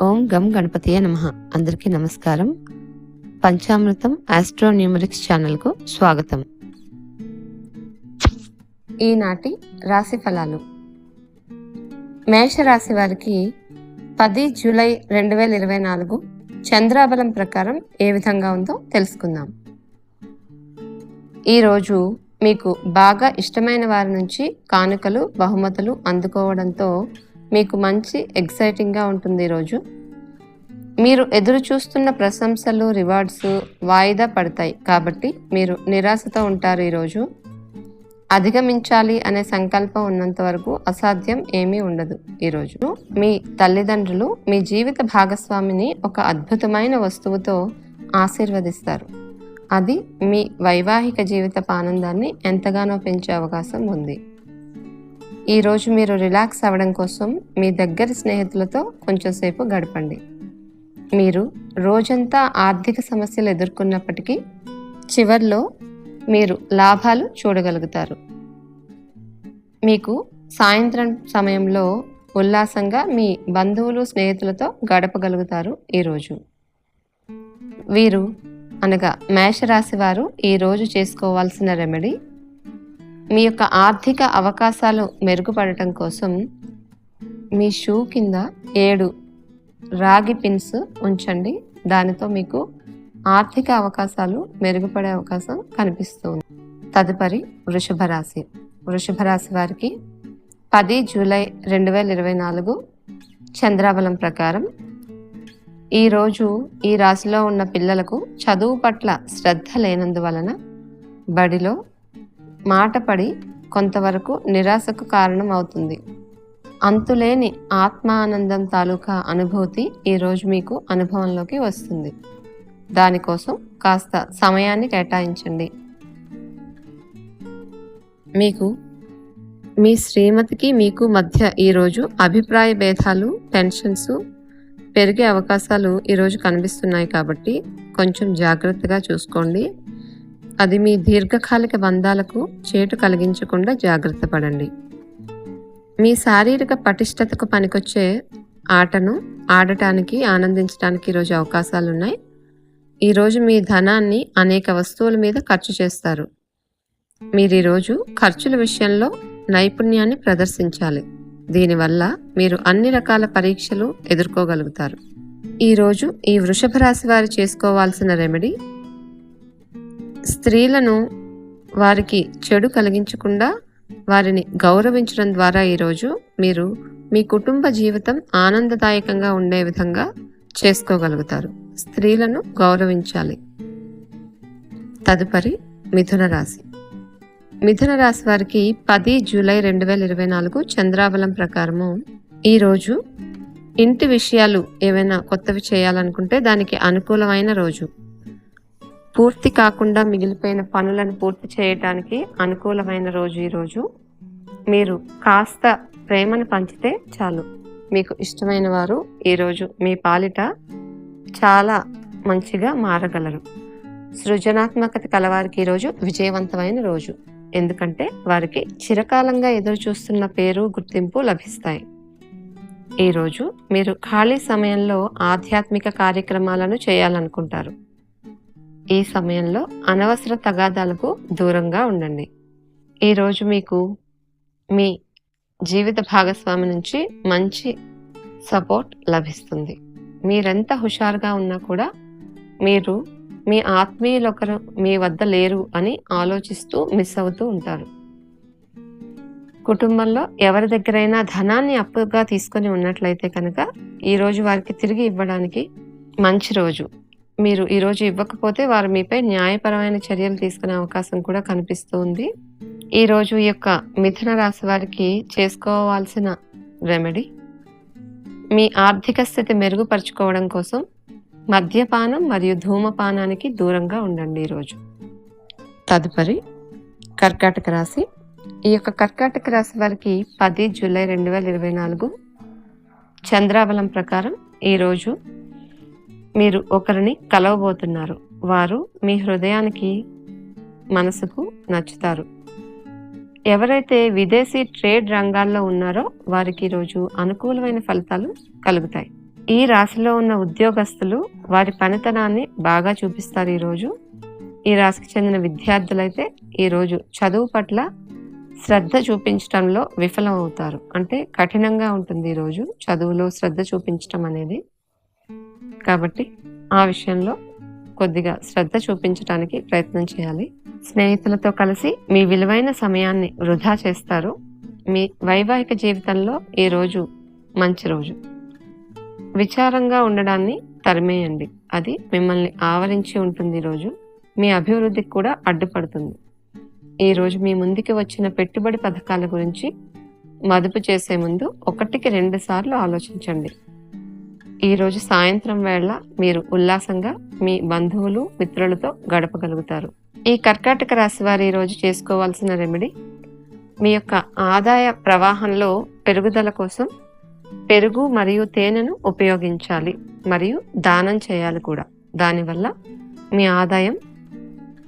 ఓం గం గణపతియ నమ. అందరికీ నమస్కారం. పంచామృతం ఆస్ట్రో న్యూమరిక్స్ ఛానల్కు స్వాగతం. ఈనాటి రాశి ఫలాలు. మేషరాశి వారికి పది జూలై రెండు వేల ఇరవై నాలుగు చంద్రాబలం ప్రకారం ఏ విధంగా ఉందో తెలుసుకుందాం. ఈరోజు మీకు బాగా ఇష్టమైన వారి నుంచి కానుకలు బహుమతులు అందుకోవడంతో మీకు మంచి ఎగ్జైటింగ్గా ఉంటుంది ఈరోజు. మీరు ఎదురు చూస్తున్న ప్రశంసలు రివార్డ్స్ వాయిదా పడతాయి. కాబట్టి మీరు నిరాశతో ఉంటారు ఈరోజు. అధిగమించాలి అనే సంకల్పం ఉన్నంత వరకు అసాధ్యం ఏమీ ఉండదు ఈరోజు. మీ తల్లిదండ్రులు మీ జీవిత భాగస్వామిని ఒక అద్భుతమైన వస్తువుతో ఆశీర్వదిస్తారు. అది మీ వైవాహిక జీవిత ఆనందాన్ని ఎంతగానో పెంచే అవకాశం ఉంది. ఈరోజు మీరు రిలాక్స్ అవ్వడం కోసం మీ దగ్గర స్నేహితులతో కొంచెం సేపు గడపండి. మీరు రోజంతా ఆర్థిక సమస్యలు ఎదుర్కొన్నప్పటికీ చివర్లో మీరు లాభాలు చూడగలుగుతారు. మీకు సాయంత్రం సమయంలో ఉల్లాసంగా మీ బంధువులు స్నేహితులతో గడపగలుగుతారు ఈరోజు వీరు అనగా మేషరాశి వారు ఈరోజు చేసుకోవాల్సిన రెమెడీ మీ యొక్క ఆర్థిక అవకాశాలు మెరుగుపడటం కోసం మీ షూ కింద ఏడు రాగి పిన్స్ ఉంచండి. దానితో మీకు ఆర్థిక అవకాశాలు మెరుగుపడే అవకాశం కనిపిస్తుంది. తదుపరి వృషభ రాశి. వృషభ రాశి వారికి పది జూలై రెండు వేల ఇరవై నాలుగు చంద్రాబలం ప్రకారం ఈరోజు ఈ రాశిలో ఉన్న పిల్లలకు చదువు పట్ల శ్రద్ధ లేనందువలన బడిలో మాటపడి కొంతవరకు నిరాశకు కారణం అవుతుంది అంతులేని ఆత్మానందం తాలూకా అనుభూతి ఈరోజు మీకు అనుభవంలోకి వస్తుంది. దానికోసం కాస్త సమయాన్ని కేటాయించండి. మీకు మీ శ్రీమతికి మీకు మధ్య ఈరోజు అభిప్రాయ భేదాలు టెన్షన్స్ పెరిగే అవకాశాలు ఈరోజు కనిపిస్తున్నాయి కాబట్టి కొంచెం జాగ్రత్తగా చూసుకోండి. అది మీ దీర్ఘకాలిక బంధాలకు చేటు కలిగించకుండా జాగ్రత్త పడండి. మీ శారీరక పటిష్టతకు పనికొచ్చే ఆటను ఆడటానికి ఆనందించడానికి ఈరోజు అవకాశాలు ఉన్నాయి ఈరోజు మీ ధనాన్ని అనేక వస్తువుల మీద ఖర్చు చేస్తారు. మీరు ఈరోజు ఖర్చుల విషయంలో నైపుణ్యాన్ని ప్రదర్శించాలి. దీనివల్ల మీరు అన్ని రకాల పరీక్షలు ఎదుర్కోగలుగుతారు. ఈరోజు ఈ వృషభ రాశి వారు చేసుకోవాల్సిన రెమెడీ స్త్రీలను వారికి చెడు కలిగించకుండా వారిని గౌరవించడం ద్వారా ఈరోజు మీరు మీ కుటుంబ జీవితం ఆనందదాయకంగా ఉండే విధంగా చేసుకోగలుగుతారు. స్త్రీలను గౌరవించాలి. తదుపరి మిథున రాశి. మిథున రాశి వారికి పది జూలై రెండు వేల ఇరవై నాలుగు చంద్రాబలం ప్రకారము ఈరోజు ఇంటి విషయాలు ఏవైనా కొత్తవి చేయాలనుకుంటే దానికి అనుకూలమైన రోజు. పూర్తి కాకుండా మిగిలిపోయిన పనులను పూర్తి చేయటానికి అనుకూలమైన రోజు ఈరోజు. మీరు కాస్త ప్రేమను పంచితే చాలు. మీకు ఇష్టమైన వారు ఈరోజు మీ పాలిట చాలా మంచిగా మారగలరు. సృజనాత్మకత కలవారికి ఈరోజు విజయవంతమైన రోజు. ఎందుకంటే వారికి చిరకాలంగా ఎదురు చూస్తున్న పేరు గుర్తింపు లభిస్తాయి. ఈరోజు మీరు ఖాళీ సమయంలో ఆధ్యాత్మిక కార్యక్రమాలను చేయాలనుకుంటారు. ఈ సమయంలో అనవసర తగాదాలకు దూరంగా ఉండండి. ఈరోజు మీకు మీ జీవిత భాగస్వామి నుంచి మంచి సపోర్ట్ లభిస్తుంది. మీరెంత హుషారుగా ఉన్నా కూడా మీరు మీ ఆత్మీయులు ఒకరు మీ వద్ద లేరు అని ఆలోచిస్తూ మిస్ అవుతూ ఉంటారు. కుటుంబంలో ఎవరి దగ్గరైనా ధనాన్ని అప్పుగా తీసుకొని ఉన్నట్లయితే కనుక ఈరోజు వారికి తిరిగి ఇవ్వడానికి మంచి రోజు. మీరు ఈరోజు ఇవ్వకపోతే వారు మీపై న్యాయపరమైన చర్యలు తీసుకునే అవకాశం కూడా కనిపిస్తూ ఉంది ఈరోజు ఈ యొక్క మిథున రాశి వారికి చేసుకోవాల్సిన రెమెడీ మీ ఆర్థిక స్థితి మెరుగుపరుచుకోవడం కోసం మద్యపానం మరియు ధూమపానానికి దూరంగా ఉండండి ఈరోజు తదుపరి కర్కాటక రాశి. ఈ యొక్క కర్కాటక రాశి వారికి పది జూలై రెండు వేల ఇరవై నాలుగు చంద్రాబలం ప్రకారం ఈరోజు మీరు ఒకరిని కలవబోతున్నారు. వారు మీ హృదయానికి మనసుకు నచ్చుతారు. ఎవరైతే విదేశీ ట్రేడ్ రంగాల్లో ఉన్నారో వారికి ఈరోజు అనుకూలమైన ఫలితాలు కలుగుతాయి. ఈ రాశిలో ఉన్న ఉద్యోగస్తులు వారి పనితనాన్ని బాగా చూపిస్తారు ఈరోజు ఈ రాశికి చెందిన విద్యార్థులైతే ఈరోజు చదువు పట్ల శ్రద్ధ చూపించడంలో విఫలం అవుతారు అంటే కఠినంగా ఉంటుంది ఈరోజు చదువులో శ్రద్ధ చూపించడం అనేది. కాబట్టి ఆ విషయంలో కొద్దిగా శ్రద్ధ చూపించడానికి ప్రయత్నం చేయాలి. స్నేహితులతో కలిసి మీ విలువైన సమయాన్ని వృధా చేస్తారు. మీ వైవాహిక జీవితంలో ఈ రోజు మంచి రోజు. విచారంగా ఉండడాన్ని తరిమేయండి. అది మిమ్మల్ని ఆవరించి ఉంటుంది ఈరోజు మీ అభివృద్ధికి కూడా అడ్డుపడుతుంది. ఈరోజు మీ ముందుకి వచ్చిన పెట్టుబడి పథకాల గురించి మదుపు చేసే ముందు ఒకటికి రెండు సార్లు ఆలోచించండి. ఈరోజు సాయంత్రం వేళ మీరు ఉల్లాసంగా మీ బంధువులు మిత్రులతో గడపగలుగుతారు. ఈ కర్కాటక రాశి వారు ఈరోజు చేసుకోవాల్సిన రెమెడీ మీ యొక్క ఆదాయ ప్రవాహంలో పెరుగుదల కోసం పెరుగు మరియు తేనెను ఉపయోగించాలి మరియు దానం చేయాలి కూడా. దానివల్ల మీ ఆదాయం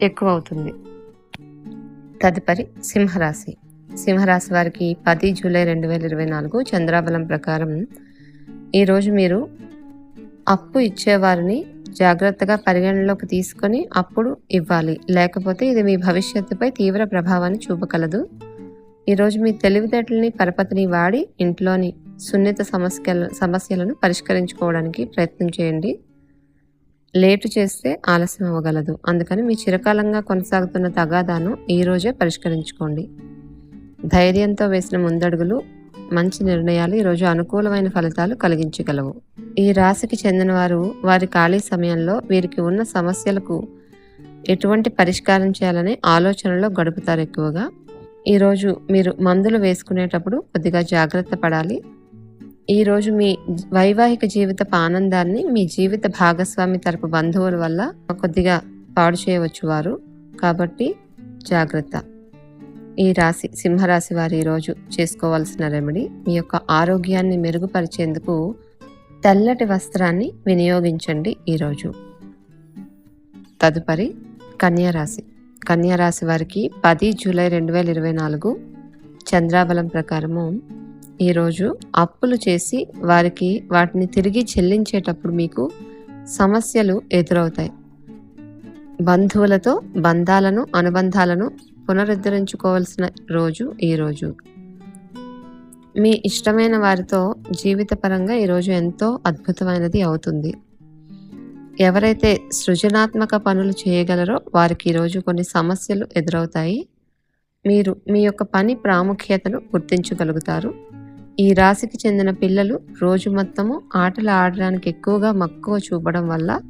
ఎక్కువ అవుతుంది తదుపరి సింహరాశి. సింహరాశి వారికి పది జూలై రెండు వేల ఇరవై నాలుగు చంద్రాబలం ప్రకారం ఈరోజు మీరు అప్పు ఇచ్చేవారిని జాగ్రత్తగా పరిగణనలోకి తీసుకొని అప్పుడు ఇవ్వాలి. లేకపోతే ఇది మీ భవిష్యత్తుపై తీవ్ర ప్రభావాన్ని చూపగలదు. ఈరోజు మీ తెలివితేటలని పరపతిని వాడి ఇంట్లోని సున్నిత సమస్యల సమస్యలను పరిష్కరించుకోవడానికి ప్రయత్నం చేయండి. లేటు చేస్తే ఆలస్యం అవ్వగలదు. అందుకని మీ చిరకాలంగా కొనసాగుతున్న తగాదాను ఈ రోజే పరిష్కరించుకోండి. ధైర్యంతో వేసిన ముందడుగులు మంచి నిర్ణయాలు ఈరోజు అనుకూలమైన ఫలితాలు కలిగించగలవు. ఈ రాశికి చెందిన వారు వారి ఖాళీ సమయంలో వీరికి ఉన్న సమస్యలకు ఎటువంటి పరిష్కారం చేయాలనే ఆలోచనలో గడుపుతారు ఎక్కువగా. ఈరోజు మీరు మందులు వేసుకునేటప్పుడు కొద్దిగా జాగ్రత్త పడాలి. ఈరోజు మీ వైవాహిక జీవితపు ఆనందాన్ని మీ జీవిత భాగస్వామి తరపు బంధువుల వల్ల కొద్దిగా పాడు చేయవచ్చు వారు. కాబట్టి జాగ్రత్త. ఈ రాశి సింహరాశి వారు ఈరోజు చేసుకోవాల్సిన రెమెడీ మీ యొక్క ఆరోగ్యాన్ని మెరుగుపరిచేందుకు తెల్లటి వస్త్రాన్ని వినియోగించండి ఈరోజు తదుపరి కన్యారాశి కన్యారాశి వారికి పది జూలై రెండు వేల ఇరవై నాలుగు చంద్రాబలం ప్రకారము ఈరోజు అప్పులు చేసి వారికి వాటిని తిరిగి చెల్లించేటప్పుడు మీకు సమస్యలు ఎదురవుతాయి. బంధువులతో బంధాలను అనుబంధాలను పునరుద్ధరించుకోవాల్సిన రోజు ఈ రోజు. మీ ఇష్టమైన వారితో జీవితపరంగా ఈరోజు ఎంతో అద్భుతమైనది అవుతుంది. ఎవరైతే సృజనాత్మక పనులు చేయగలరో వారికి ఈరోజు కొన్ని సమస్యలు ఎదురవుతాయి. మీరు మీ యొక్క పని ప్రాముఖ్యతను గుర్తించగలుగుతారు. ఈ రాశికి చెందిన పిల్లలు రోజు మొత్తము ఆటలు ఆడడానికి ఎక్కువగా మక్కువ చూపడం వల్ల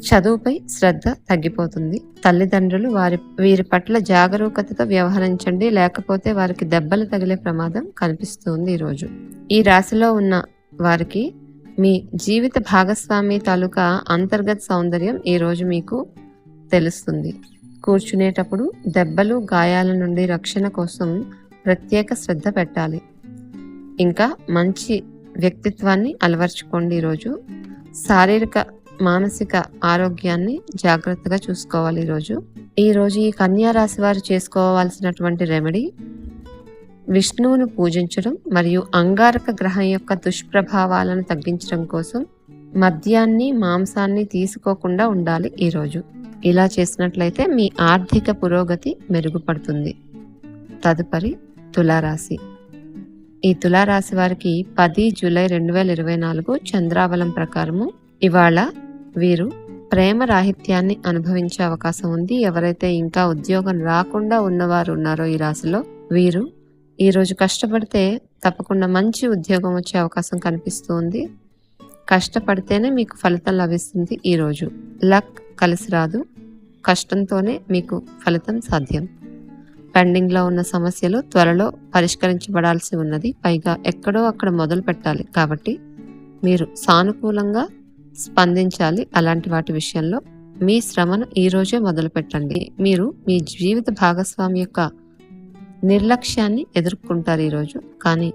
చదువుపై శ్రద్ధ తగ్గిపోతుంది. తల్లిదండ్రులు వారి వీరి పట్ల జాగరూకతతో వ్యవహరించండి లేకపోతే వారికి దెబ్బలు తగిలే ప్రమాదం కనిపిస్తుంది ఈరోజు. ఈ రాశిలో ఉన్న వారికి మీ జీవిత భాగస్వామి తాలూకా అంతర్గత సౌందర్యం ఈరోజు మీకు తెలుస్తుంది. కూర్చునేటప్పుడు దెబ్బలు గాయాల నుండి రక్షణ కోసం ప్రత్యేక శ్రద్ధ పెట్టాలి. ఇంకా మంచి వ్యక్తిత్వాన్ని అలవర్చుకోండి ఈరోజు. శారీరక మానసిక ఆరోగ్యాన్ని జాగ్రత్తగా చూసుకోవాలి ఈరోజు. ఈరోజు ఈ కన్యా రాశి వారు చేసుకోవాల్సినటువంటి రెమెడీ విష్ణువును పూజించడం మరియు అంగారక గ్రహం యొక్క దుష్ప్రభావాలను తగ్గించడం కోసం మద్యాన్ని మాంసాన్ని తీసుకోకుండా ఉండాలి ఈరోజు. ఇలా చేసినట్లయితే మీ ఆర్థిక పురోగతి మెరుగుపడుతుంది. తదుపరి తులారాశి. ఈ తులారాశి వారికి పది జూలై రెండు వేల ఇరవై నాలుగు చంద్రాబలం ప్రకారము ఇవాళ వీరు ప్రేమ రాహిత్యాన్ని అనుభవించే అవకాశం ఉంది. ఎవరైతే ఇంకా ఉద్యోగం రాకుండా ఉన్నవారు ఉన్నారో ఈ రాశిలో వీరు ఈరోజు కష్టపడితే తప్పకుండా మంచి ఉద్యోగం వచ్చే అవకాశం కనిపిస్తుంది కష్టపడితేనే మీకు ఫలితం లభిస్తుంది ఈరోజు లక్ కలిసి రాదు. కష్టంతోనే మీకు ఫలితం సాధ్యం. పెండింగ్లో ఉన్న సమస్యలు త్వరలో పరిష్కరించబడాల్సి ఉన్నది. పైగా ఎక్కడో అక్కడ మొదలు పెట్టాలి కాబట్టి మీరు సానుకూలంగా స్పందించాలి అలాంటి వాటి విషయంలో. మీ శ్రమను ఈరోజే మొదలుపెట్టండి. మొదలు పెట్టండి మీరు మీ జీవిత భాగస్వామి యొక్క నిర్లక్ష్యాన్ని ఎదుర్కొంటారు ఈరోజు కానీ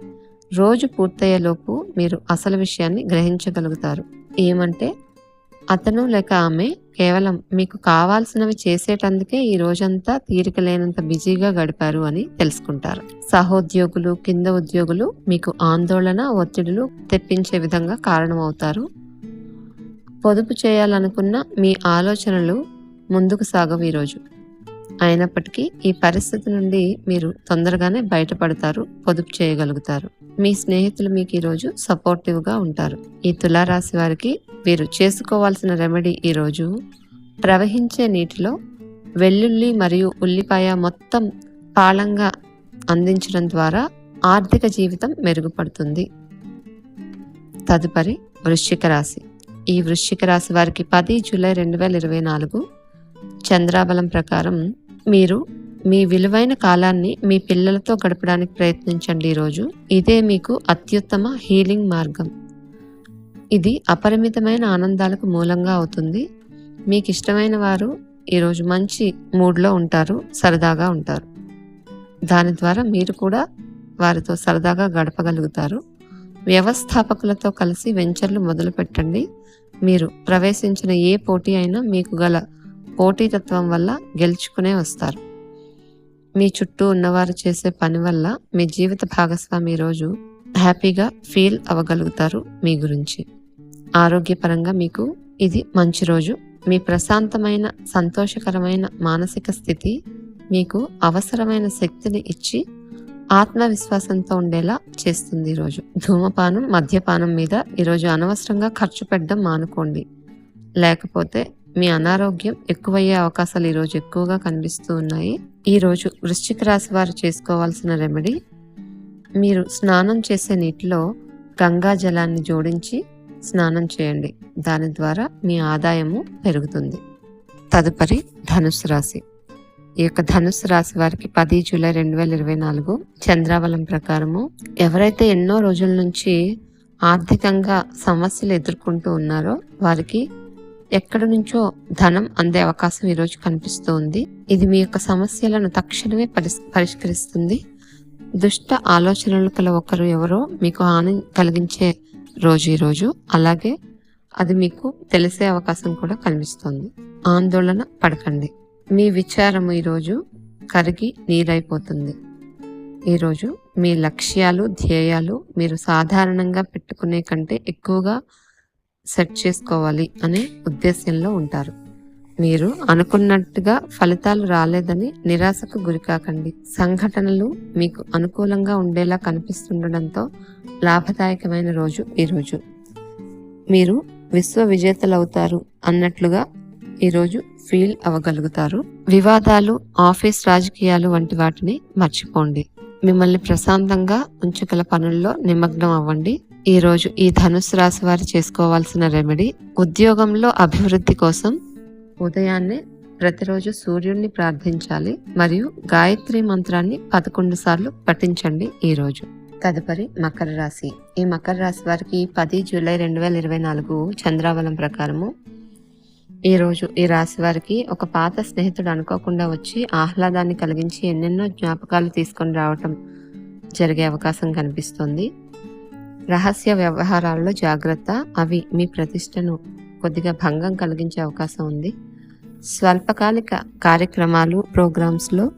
రోజు పూర్తయ్యేలోపు మీరు అసలు విషయాన్ని గ్రహించగలుగుతారు. ఏమంటే అతను లేక ఆమె కేవలం మీకు కావాల్సినవి చేసేటందుకే ఈ రోజంతా తీరిక లేనంత బిజీగా గడిపారు అని తెలుసుకుంటారు. సహోద్యోగులు కింద ఉద్యోగులు మీకు ఆందోళన ఒత్తిడులు తెప్పించే విధంగా కారణమవుతారు. పొదుపు చేయాలనుకున్న మీ ఆలోచనలు ముందుకు సాగవు ఈరోజు. అయినప్పటికీ ఈ పరిస్థితి నుండి మీరు తొందరగానే బయటపడతారు పొదుపు చేయగలుగుతారు. మీ స్నేహితులు మీకు ఈరోజు సపోర్టివ్గా ఉంటారు. ఈ తులారాశి వారికి వీరు చేసుకోవాల్సిన రెమెడీ ఈరోజు ప్రవహించే నీటిలో వెల్లుల్లి మరియు ఉల్లిపాయ మొత్తం పాళంగా అందించడం ద్వారా ఆర్థిక జీవితం మెరుగుపడుతుంది. తదుపరి వృశ్చిక రాశి. ఈ వృశ్చిక రాశి వారికి పది జూలై రెండు వేల ఇరవై నాలుగు చంద్రాబలం ప్రకారం మీరు మీ విలువైన కాలాన్ని మీ పిల్లలతో గడపడానికి ప్రయత్నించండి ఈరోజు ఇదే మీకు అత్యుత్తమ హీలింగ్ మార్గం. ఇది అపరిమితమైన ఆనందాలకు మూలంగా అవుతుంది. మీకు ఇష్టమైన వారు ఈరోజు మంచి మూడ్లో ఉంటారు సరదాగా ఉంటారు. దాని ద్వారా మీరు కూడా వారితో సరదాగా గడపగలుగుతారు. వ్యవస్థాపకులతో కలిసి వెంచర్లు మొదలు పెట్టండి మీరు ప్రవేశించిన ఏ పోటీ అయినా మీకు గల పోటీతత్వం వల్ల గెలుచుకునే వస్తారు. మీ చుట్టూ ఉన్నవారు చేసే పని వల్ల మీ జీవిత భాగస్వామి రోజు హ్యాపీగా ఫీల్ అవ్వగలుగుతారు మీ గురించి. ఆరోగ్యపరంగా మీకు ఇది మంచి రోజు. మీ ప్రశాంతమైన సంతోషకరమైన మానసిక స్థితి మీకు అవసరమైన శక్తిని ఇచ్చి ఆత్మవిశ్వాసంతో ఉండేలా చేస్తుంది ఈరోజు ధూమపానం మద్యపానం మీద ఈరోజు అనవసరంగా ఖర్చు పెట్టడం మానుకోండి. లేకపోతే మీ అనారోగ్యం ఎక్కువయ్యే అవకాశాలు ఈరోజు ఎక్కువగా కనిపిస్తూ ఉన్నాయి. ఈరోజు వృశ్చిక రాశి వారు చేసుకోవాల్సిన రెమెడీ మీరు స్నానం చేసే నీటిలో గంగా జలాన్ని జోడించి స్నానం చేయండి. దాని ద్వారా మీ ఆదాయము పెరుగుతుంది. తదుపరి ధనుసు రాశి. ఈ యొక్క ధనుసు రాశి వారికి పది జూలై రెండు వేల ఇరవై నాలుగు చంద్రావలం ప్రకారము ఎవరైతే ఎన్నో రోజుల నుంచి ఆర్థికంగా సమస్యలు ఎదుర్కొంటూ ఉన్నారో వారికి ఎక్కడి నుంచో ధనం అందే అవకాశం ఈరోజు కనిపిస్తూ ఉంది. ఇది మీ యొక్క సమస్యలను తక్షణమే పరిష్కరిస్తుంది. దుష్ట ఆలోచనలు కల ఒకరు ఎవరో మీకు హాని కలిగించే రోజు ఈరోజు. అలాగే అది మీకు తెలిసే అవకాశం కూడా కనిపిస్తుంది. ఆందోళన పడకండి. మీ విచారము ఈరోజు కరిగి నీరైపోతుంది. ఈరోజు మీ లక్ష్యాలు ధ్యేయాలు మీరు సాధారణంగా పెట్టుకునే కంటే ఎక్కువగా సెట్ చేసుకోవాలి అనే ఉద్దేశంలో ఉంటారు. మీరు అనుకున్నట్టుగా ఫలితాలు రాలేదని నిరాశకు గురికాకండి సంఘటనలు మీకు అనుకూలంగా ఉండేలా కనిపిస్తుండడంతో లాభదాయకమైన రోజు ఈరోజు. మీరు విశ్వ విజేతలవుతారు అన్నట్లుగా ఈరోజు ఫీల్ అవ్వగలుగుతారు. వివాదాలు ఆఫీస్ రాజకీయాలు వంటి వాటిని మర్చిపోండి. మిమ్మల్ని ప్రశాంతంగా ఉంచగల పనుల్లో నిమగ్నం అవ్వండి. ఈ రోజు ఈ ధనుసు రాశి వారు చేసుకోవాల్సిన రెమెడీ ఉద్యోగంలో అభివృద్ధి కోసం ఉదయాన్నే ప్రతిరోజు సూర్యుడిని ప్రార్థించాలి మరియు గాయత్రి మంత్రాన్ని పదకొండు సార్లు పఠించండి ఈరోజు. తదుపరి మకర రాశి. ఈ మకర రాశి వారికి పది జూలై రెండు వేల ఇరవై నాలుగు చంద్రావలం ప్రకారము ఈ రోజు ఈ రాశి వారికి ఒక పాత స్నేహితుడు అనుకోకుండా వచ్చి ఆహ్లాదాన్ని కలిగించి ఎన్నెన్నో జ్ఞాపకాలు తీసుకొని రావటం జరిగే అవకాశం కనిపిస్తుంది. రహస్య వ్యవహారాల్లో జాగ్రత్త అవి మీ ప్రతిష్టను కొద్దిగా భంగం కలిగించే అవకాశం ఉంది. స్వల్పకాలిక కార్యక్రమాలు ప్రోగ్రామ్స్లో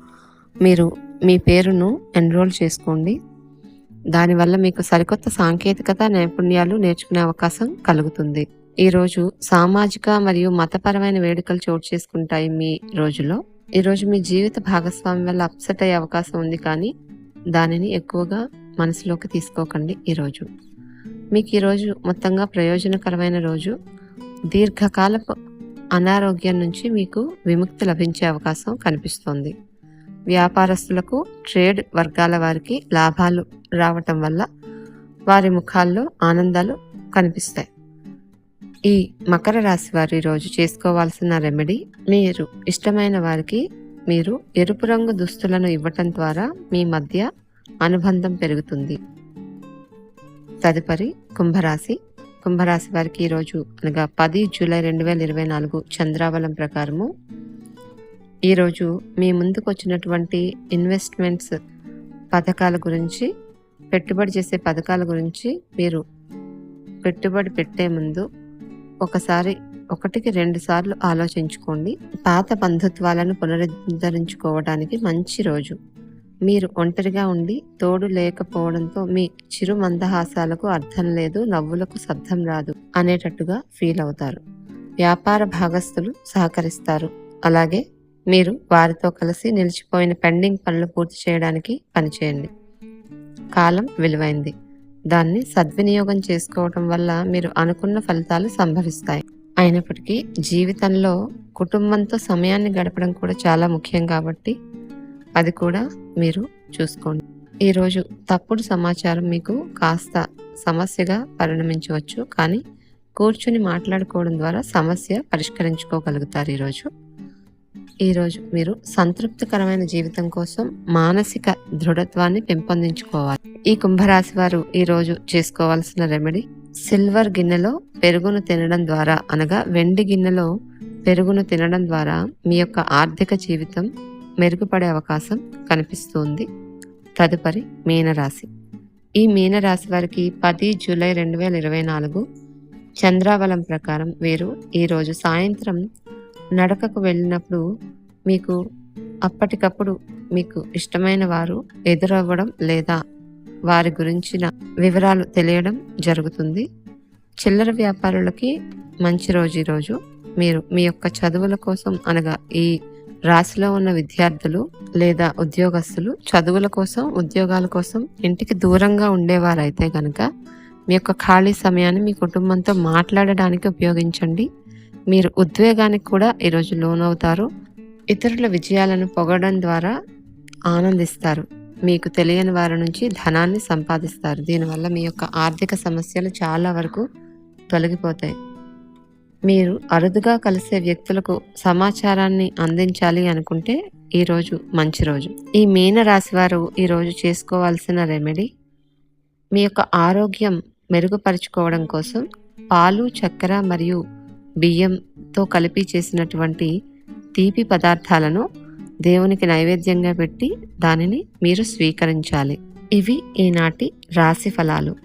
మీరు మీ పేరును ఎన్రోల్ చేసుకోండి. దానివల్ల మీకు సరికొత్త సాంకేతికత నైపుణ్యాలు నేర్చుకునే అవకాశం కలుగుతుంది. ఈరోజు సామాజిక మరియు మతపరమైన వేడుకలు చోటు చేసుకుంటాయి మీ రోజులో. ఈరోజు మీ జీవిత భాగస్వామి వల్ల అప్సెట్ అయ్యే అవకాశం ఉంది కానీ దానిని ఎక్కువగా మనసులోకి తీసుకోకండి ఈరోజు మీకు ఈరోజు మొత్తంగా ప్రయోజనకరమైన రోజు. దీర్ఘకాలపు అనారోగ్యం నుంచి మీకు విముక్తి లభించే అవకాశం కనిపిస్తోంది. వ్యాపారస్తులకు ట్రేడ్ వర్గాల వారికి లాభాలు రావటం వల్ల వారి ముఖాల్లో ఆనందాలు కనిపిస్తాయి. ఈ మకర రాశి వారి రోజు చేసుకోవాల్సిన రెమెడీ మీరు ఇష్టమైన వారికి మీరు ఎరుపు రంగు దుస్తులను ఇవ్వటం ద్వారా మీ మధ్య అనుబంధం పెరుగుతుంది. తదుపరి కుంభరాశి. కుంభరాశి వారికి ఈరోజు అనగా పది జూలై రెండు వేల ఇరవై నాలుగు చంద్రావళం ప్రకారము ఈరోజు మీ ముందుకు వచ్చినటువంటి ఇన్వెస్ట్మెంట్స్ పథకాల గురించి పెట్టుబడి చేసే పథకాల గురించి మీరు పెట్టుబడి పెట్టే ముందు ఒకసారి ఒకటికి రెండు సార్లు ఆలోచించుకోండి. పాత బంధుత్వాలను పునరుద్ధరించుకోవడానికి మంచి రోజు. మీరు ఒంటరిగా ఉండి తోడు లేకపోవడంతో మీ చిరు మందహాసాలకు అర్థం లేదు నవ్వులకు శబ్దం రాదు అనేటట్టుగా ఫీల్ అవుతారు. వ్యాపార భాగస్తులు సహకరిస్తారు. అలాగే మీరు వారితో కలిసి నిలిచిపోయిన పెండింగ్ పనులు పూర్తి చేయడానికి పనిచేయండి. కాలం విలువైంది. దాన్ని సద్వినియోగం చేసుకోవటం వల్ల మీరు అనుకున్న ఫలితాలు సంభవిస్తాయి. అయినప్పటికీ జీవితంలో కుటుంబంతో సమయాన్ని గడపడం కూడా చాలా ముఖ్యం కాబట్టి అది కూడా మీరు చూసుకోండి. ఈరోజు తప్పుడు సమాచారం మీకు కాస్త సమస్యగా పరిణమించవచ్చు. కానీ కూర్చుని మాట్లాడుకోవడం ద్వారా సమస్య పరిష్కరించుకోగలుగుతారు ఈరోజు ఈరోజు మీరు సంతృప్తికరమైన జీవితం కోసం మానసిక దృఢత్వాన్ని పెంపొందించుకోవాలి. ఈ కుంభరాశి వారు ఈరోజు చేసుకోవాల్సిన రెమెడీ సిల్వర్ గిన్నెలో పెరుగును తినడం ద్వారా అనగా వెండి గిన్నెలో పెరుగును తినడం ద్వారా మీ యొక్క ఆర్థిక జీవితం మెరుగుపడే అవకాశం కనిపిస్తుంది. తదుపరి మీనరాశి. ఈ మీనరాశి వారికి పది జూలై రెండు వేల ఇరవై నాలుగు చంద్రాబలం ప్రకారం వీరు ఈరోజు సాయంత్రం నడకకు వెళ్ళినప్పుడు మీకు అప్పటికప్పుడు మీకు ఇష్టమైన వారు ఎదురవ్వడం లేదా వారి గురించిన వివరాలు తెలియడం జరుగుతుంది. చిల్లర వ్యాపారులకి మంచి రోజు ఈరోజు మీరు మీ యొక్క చదువుల కోసం అనగా ఈ రాశిలో ఉన్న విద్యార్థులు లేదా ఉద్యోగస్తులు చదువుల కోసం ఉద్యోగాల కోసం ఇంటికి దూరంగా ఉండేవారైతే కనుక మీ యొక్క ఖాళీ సమయాన్ని మీ కుటుంబంతో మాట్లాడడానికి ఉపయోగించండి. మీరు ఉద్వేగానికి కూడా ఈరోజు లోనవుతారు. ఇతరుల విజయాలను పొగడం ద్వారా ఆనందిస్తారు. మీకు తెలియని వారి నుంచి ధనాన్ని సంపాదిస్తారు. దీనివల్ల మీ యొక్క ఆర్థిక సమస్యలు చాలా వరకు తొలగిపోతాయి. మీరు అరుదుగా కలిసే వ్యక్తులకు సమాచారాన్ని అందించాలి అనుకుంటే ఈరోజు మంచి రోజు. ఈ మీన రాశి వారు ఈరోజు చేసుకోవాల్సిన రెమెడీ మీ యొక్క ఆరోగ్యం మెరుగుపరుచుకోవడం కోసం పాలు చక్కెర మరియు బియ్యంతో కలిపి చేసినటువంటి తీపి పదార్థాలను దేవునికి నైవేద్యంగా పెట్టి దానిని మీరు స్వీకరించాలి. ఇవి ఈనాటి రాశి ఫలాలు.